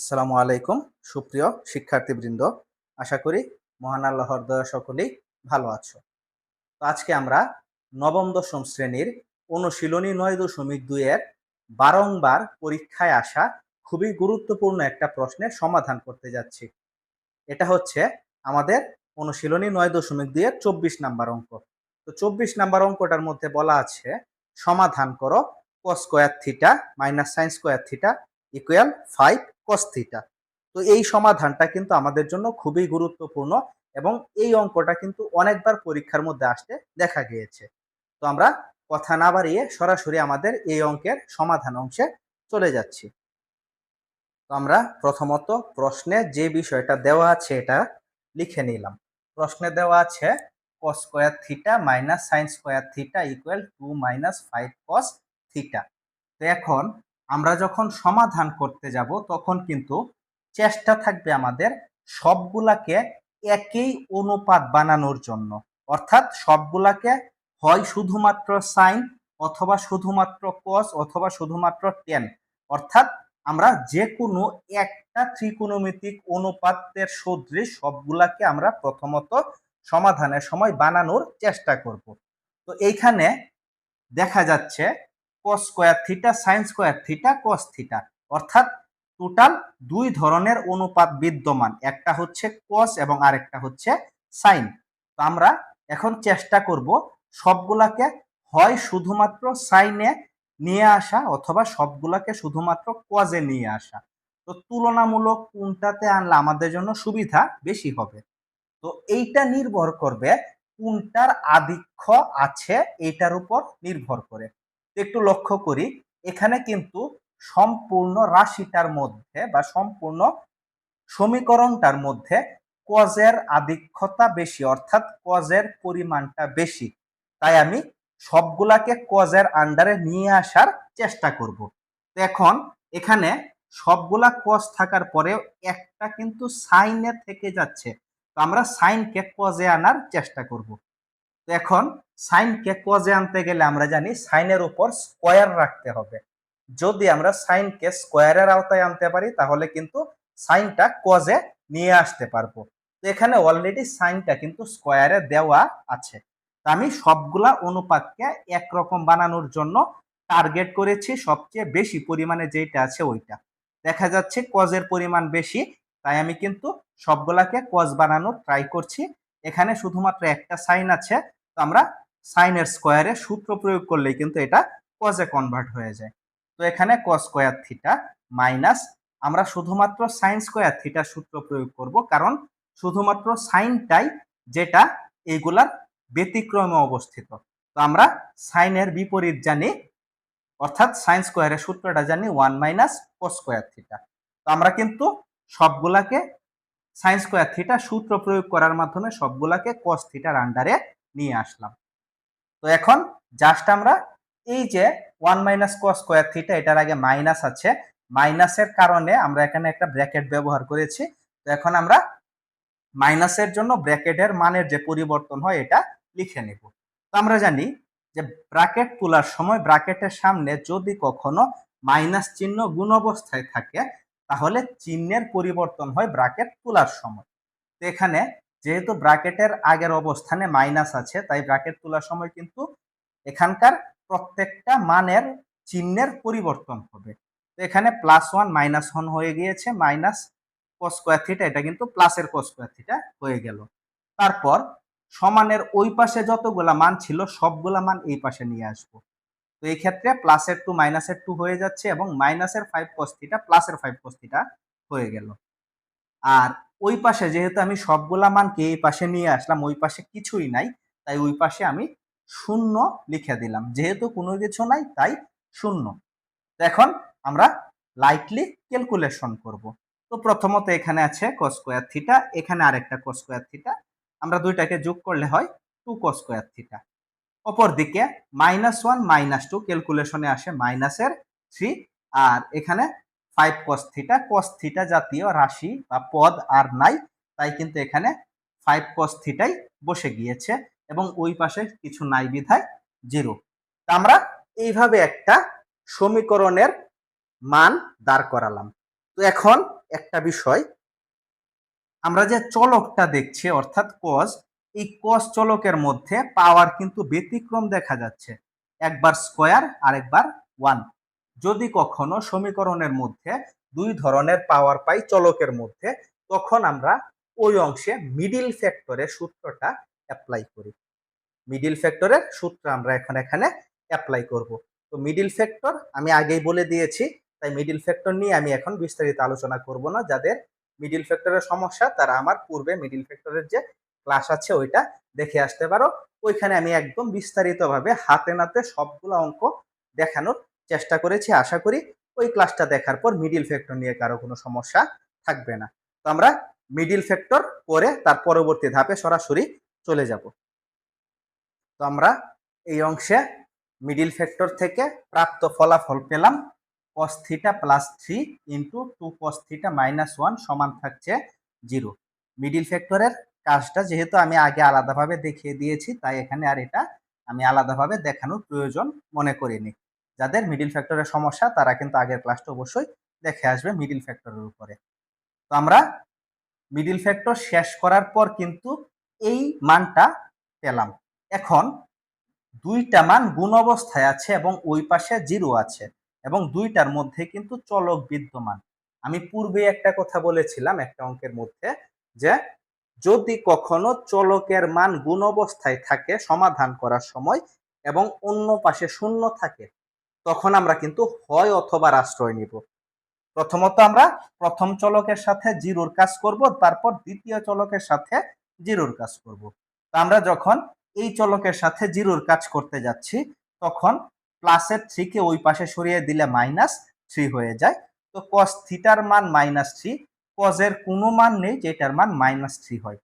আসসালামু আলাইকুম, সুপ্রিয় শিক্ষার্থীবৃন্দ। আশা করি মহান আল্লাহর দয়া সকলেই ভালো আছো। তো আজকে আমরা নবম দশম শ্রেণির অনুশীলনী নয় দশমিক দুইয়ের বারংবার পরীক্ষায় আসা খুবই গুরুত্বপূর্ণ একটা প্রশ্নের সমাধান করতে যাচ্ছি। এটা হচ্ছে আমাদের অনুশীলনী নয় দশমিক দুইয়ের চব্বিশ নাম্বার অঙ্ক। তো চব্বিশ নাম্বার অঙ্কটার মধ্যে বলা আছে, সমাধান করো cos square theta minus sine square theta equal five cos theta তো এই সমাধানটা কিন্তু আমাদের জন্য খুবই গুরুত্বপূর্ণ এবং এই অঙ্কটা কিন্তু অনেকবার পরীক্ষার মধ্যে আসতে দেখা গিয়েছে। তো আমরা কথা না বাড়িয়ে সরাসরি আমাদের এই অঙ্কের সমাধান অংশে চলে যাচ্ছি। তো আমরা প্রথমত প্রশ্নে যে বিষয়টা দেওয়া আছে এটা লিখে নিলাম। প্রশ্নে দেওয়া আছে cos square theta minus sine square theta equal to minus five cos theta তো এখন আমরা যখন সমাধান করতে যাব, তখন কিন্তু চেষ্টা থাকবে আমাদের সবগুলাকে একই অনুপাত বানানোর জন্য। অর্থাৎ সবগুলাকে হয় শুধুমাত্র সাইন অথবা শুধুমাত্র কস অথবা শুধুমাত্র টেন অর্থাৎ আমরা যে কোনো একটা ত্রিকোণমিতিক অনুপাতের সদৃশ সবগুলাকে আমরা প্রথমত সমাধানের সময় বানানোর চেষ্টা করব। তো এইখানে দেখা যাচ্ছে cos square theta sine square theta cos theta অর্থাৎ টোটাল দুই ধরনের অনুপাত বিদ্যমান, একটা হচ্ছে কস এবং আরেকটা হচ্ছে সাইন তো আমরা এখন চেষ্টা করব সবগুলাকে হয় শুধুমাত্র সাইনে নিয়ে আসা অথবা সবগুলাকে শুধুমাত্র কজে নিয়ে আসা। তো তুলনামূলক কোনটাতে আনলে আমাদের জন্য সুবিধা বেশি হবে। তো এইটা নির্ভর করবে কোনটার আধিক্য আছে এইটার উপর নির্ভর করে। একটু লক্ষ্য করি, এখানে কিন্তু সম্পূর্ণ রাশিটার মধ্যে বা সম্পূর্ণ সমীকরণটার মধ্যে কজের আধিক্যতা বেশি, অর্থাৎ কজের পরিমাণটা বেশি। তাই আমি সবগুলাকে কজের আন্ডারে নিয়ে আসার চেষ্টা করব। এখন এখানে সবগুলা কজ থাকার পরেও একটা কিন্তু সাইনে থেকে যাচ্ছে। তো আমরা সাইনকে কজে আনার চেষ্টা করব। এখন সাইনকে কজে আনতে গেলে আমরা জানি সাইনের উপর স্কোয়ার রাখতে হবে। যদি আমরা সাইনকে স্কোয়ারের আওতায় আনতে পারি, তাহলে কিন্তু সাইনটা কজে নিয়ে আসতে পারব। তো এখানে অলরেডি সাইনটা কিন্তু স্কোয়ারে দেওয়া আছে। আমি সবগুলা অনুপাতকে একরকম বানানোর জন্য টার্গেট করেছি, সবচেয়ে বেশি পরিমাণে যেটা আছে ওইটা। দেখা যাচ্ছে কজের পরিমাণ বেশি, তাই আমি কিন্তু সবগুলাকে কজ বানানোর ট্রাই করছি। এখানে শুধুমাত্র একটা সাইন আছে, তো আমরা সাইনের স্কোয়ারে সূত্র প্রয়োগ করলেই কিন্তু এটা কজে কনভার্ট হয়ে যায়। তো এখানে কস স্কোয়ার থিটা মাইনাস আমরা শুধুমাত্র সাইন স্কোয়ার থিটা সূত্র প্রয়োগ করব কারণ শুধুমাত্র সাইনটাই যেটা এইগুলার ব্যতিক্রমে অবস্থিত। তো আমরা সাইনের বিপরীত জানি, অর্থাৎ সাইন স্কোয়ারের সূত্রটা জানি one minus cos square theta তো আমরা কিন্তু সবগুলাকে সাইন স্কোয়ার থিটা সূত্র প্রয়োগ করার মাধ্যমে সবগুলাকে কস থিটার আন্ডারে নিয়ে আসলাম। তো এখন জাস্ট আমরা এই যে one minus cos square theta এটার আগে মাইনাস আছে মাইনাসের কারণে আমরা এখানে একটা ব্র্যাকেট ব্যবহার করেছি। তো এখন আমরা মাইনাসের জন্য ব্র্যাকেটের মানের যে পরিবর্তন হয় এটা লিখে নেব। তো আমরা জানি যে ব্র্যাকেট তোলার সময় ব্র্যাকেটের সামনে যদি কখনো মাইনাস চিহ্ন গুণ অবস্থায় থাকে, তাহলে চিহ্নের পরিবর্তন হয় ব্র্যাকেট তোলার সময়। তো এখানে যেহেতু ব্র্যাকেটের আগের অবস্থানে মাইনাস আছে, তাই ব্র্যাকেট তোলার সময় কিন্তু এখানকার প্রত্যেকটা মানের চিহ্নের পরিবর্তন হবে। তো এখানে প্লাস ওয়ান মাইনাস ওয়ান হয়ে গিয়েছে মাইনাস কস স্কোয়ার থিটা এটা কিন্তু প্লাসের কস স্কোয়ার থিটা হয়ে গেল। তারপর সমানের ওই পাশে যতগুলা মান ছিল, সবগুলা মান এই পাশে নিয়ে আসব। তো এই ক্ষেত্রে প্লাসের টু মাইনাসের টু হয়ে যাচ্ছে এবং মাইনাসের ফাইভ কস থিটা প্লাসের ফাইভ কস থিটা হয়ে গেল। আর ওই পাশে যেহেতু আমি সবগুলা মানকে এই পাশে নিয়ে আসলাম, ওই পাশে কিছুই নাই, তাই ওই পাশে আমি শূন্য লিখে দিলাম। যেহেতু কোনো কিছু নাই, তাই শূন্য। এখন আমরা লাইটলি ক্যালকুলেশন করব। তো প্রথমত এখানে আছে কস স্কোয়ার থিটা এখানে আরেকটা কস স্কোয়ার থিটা আমরা দুইটাকে যোগ করলে হয় টু কস স্কোয়ার থিটা অপর দিকে মাইনাস ওয়ান মাইনাস টু ক্যালকুলেশনে আসে মাইনাসের থ্রি আর এখানে five cos theta cos theta জাতীয় রাশি বা পদ আর নাই, তাই কিন্তু এখানে ফাইভ কস থিটাই বসে গিয়েছে এবং ওই পাশে কিছু নাই বিধায় জিরো আমরা এইভাবে একটা সমীকরণের মান দাঁড় করালাম। তো এখন একটা বিষয়, আমরা যে চলকটা দেখছি, অর্থাৎ কজ এই কজ চলকের মধ্যে পাওয়ার কিন্তু ব্যতিক্রম দেখা যাচ্ছে। একবার স্কোয়ার আরেকবার ওয়ান যদি কখনো সমীকরণের মধ্যে দুই ধরনের পাওয়ার পাই চলকের মধ্যে, তখন আমরা ওই অংশে মিডিল ফ্যাক্টরের সূত্রটা অ্যাপ্লাই করি। মিডিল ফ্যাক্টরের সূত্র আমরা এখন এখানে অ্যাপ্লাই করব। তো মিডিল ফ্যাক্টর আমি আগেই বলে দিয়েছি, তাই মিডিল ফ্যাক্টর নিয়ে আমি এখন বিস্তারিত আলোচনা করব না। যাদের মিডিল ফ্যাক্টরের সমস্যা, তারা আমার পূর্বে মিডিল ফ্যাক্টরের যে ক্লাস আছে ওইটা দেখে আসতে পারো। ওইখানে আমি একদম বিস্তারিতভাবে হাতে নাতে সবগুলো অঙ্ক দেখানোর চেষ্টা করেছি, আশা করি ওই ক্লাসটা দেখার পর মিডিল ফ্যাক্টর নিয়ে কারও কোনো সমস্যা থাকবে না। তো আমরা মিডিল ফ্যাক্টর করে তার পরবর্তী ধাপে সরাসরি চলে যাব। তো আমরা এই অংশে মিডিল ফ্যাক্টর থেকে প্রাপ্ত ফলাফল পেলাম। cos theta plus three into two cos theta minus one সমান থাকছে জিরো মিডিল ফ্যাক্টরের কাজটা যেহেতু আমি আগে আলাদাভাবে দেখিয়ে দিয়েছি, তাই এখানে আর এটা আমি আলাদাভাবে দেখানোর প্রয়োজন মনে করিনি। যাদের মিডিল ফ্যাক্টরের সমস্যা, তারা কিন্তু আগের ক্লাসটা অবশ্যই দেখে আসবে মিডিল ফ্যাক্টরের উপরে। তো আমরা মিডিল ফ্যাক্টর শেষ করার পর কিন্তু এই মানটা পেলাম। এখন দুইটা মান গুণ অবস্থায় আছে এবং ওই পাশে জিরো আছে এবং দুইটার মধ্যে কিন্তু চলক বিদ্যমান। আমি পূর্বে একটা কথা বলেছিলাম একটা অঙ্কের মধ্যে যে যদি কখনো চলকের মান গুণ অবস্থায় থাকে সমাধান করার সময় এবং অন্য পাশে শূন্য থাকে তখন আমরা কিন্তু হয় অথবা আশ্রয় নিব। প্রথমত আমরা প্রথম চলকের সাথে জিরোর কাজ করব, তারপর দ্বিতীয় চলকের সাথে জিরোর কাজ করব। আমরা যখন এই চলকের সাথে জিরোর কাজ করতে যাচ্ছি, তখন প্লাসের থ্রিকে ওই পাশে সরিয়ে দিলে মাইনাস থ্রি হয়ে যায়। তো কস থিটার মান মাইনাস থ্রি কজের কোনো মান নেই যেটার মান মাইনাস থ্রি হয়।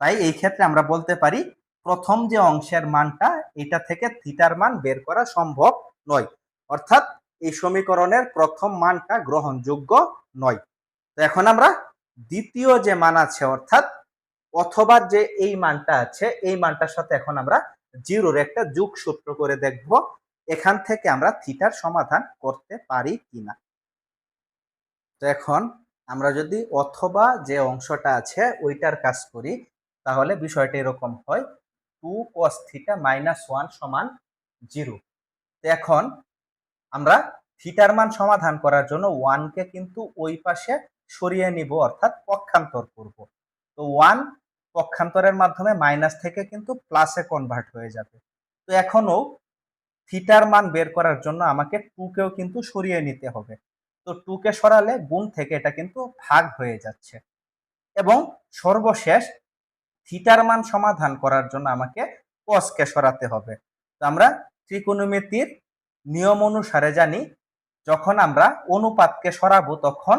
তাই এই ক্ষেত্রে আমরা বলতে পারি, প্রথম যে অংশের মানটা, এটা থেকে থিটার মান বের করা সম্ভব নয়। অর্থাৎ এই সমীকরণের প্রথম মানটা গ্রহণযোগ্য নয়। তো এখন আমরা দ্বিতীয় যে মান আছে, অর্থাৎ অথবা যে এই মানটা আছে, এই মানটার সাথে এখন আমরা জিরোর একটা যুগ সূত্র করে দেখব। এখান থেকে আমরা থিটার সমাধান করতে পারি কিনা। তো এখন আমরা যদি অথবা যে অংশটা আছে, ওইটার কাজ করি, তাহলে বিষয়টা এরকম হয়। Two cos theta minus one সমান জিরো। তো এখন আমরা থিটার মান সমাধান করার জন্য ওয়ানকে কিন্তু ওই পাশে সরিয়ে নিব, অর্থাৎ পক্ষান্তর করব। তো ওয়ান পক্ষান্তরের মাধ্যমে মাইনাস থেকে কিন্তু প্লাসে কনভার্ট হয়ে যাবে। তো এখনও থিটার মান বের করার জন্য আমাকে টুকেও কিন্তু সরিয়ে নিতে হবে। তো টুকে সরালে গুণ থেকে এটা কিন্তু ভাগ হয়ে যাচ্ছে। এবং সর্বশেষ থিটার মান সমাধান করার জন্য আমাকে কসকে সরাতে হবে। তো আমরা ত্রিকোণমিতির নিয়ম অনুসারে জানি, যখন আমরা অনুপাতকে সরাবো তখন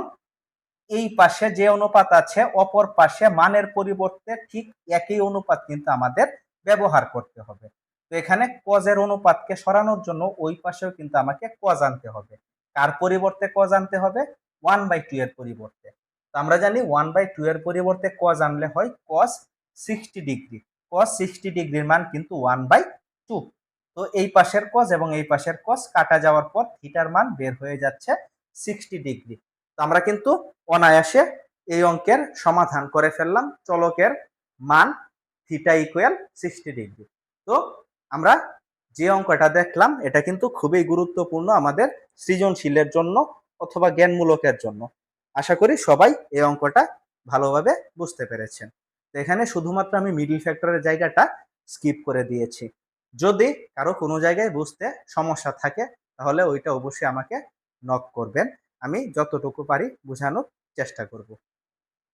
এই পাশে যে অনুপাত আছে, অপর পাশে মানের পরিবর্তে ঠিক একই অনুপাত কিন্তু আমাদের ব্যবহার করতে হবে। তো এখানে কজের অনুপাতকে সরানোর জন্য ওই পাশেও কিন্তু আমাকে কজ আনতে হবে। কার পরিবর্তে কজ আনতে হবে? ওয়ান বাই টু এর পরিবর্তে। তো আমরা জানি ওয়ান বাই টু এর পরিবর্তে কজ আনলে হয় cos sixty degree cos sixty ডিগ্রির মান কিন্তু ওয়ান বাই টু তো এই পাশের কজ এবং এই পাশের কজ কাটা যাওয়ার পর থিটার মান বের হয়ে যাচ্ছে সিক্সটি ডিগ্রি তো আমরা কিন্তু অনায়াসে এই অঙ্কের সমাধান করে ফেললাম চলকের মান থিটা ইকুয়াল সিক্সটি ডিগ্রি তো আমরা যে অঙ্কটা দেখলাম এটা কিন্তু খুবই গুরুত্বপূর্ণ আমাদের সৃজনশীলের জন্য অথবা জ্ঞানমূলকের জন্য। আশা করি সবাই এই অঙ্কটা ভালোভাবে বুঝতে পেরেছেন। এখানে শুধুমাত্র আমি মিডিল ফ্যাক্টরের জায়গাটা স্কিপ করে দিয়েছি। যদি কারও কোনো জায়গায় বুঝতে সমস্যা থাকে, তাহলে ওইটা অবশ্যই আমাকে নক করবেন। আমি যতটুকু পারি বোঝানোর চেষ্টা করব।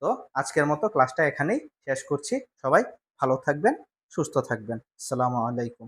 তো আজকের মতো ক্লাসটা এখানেই শেষ করছি। সবাই ভালো থাকবেন, সুস্থ থাকবেন। আসসালামু আলাইকুম।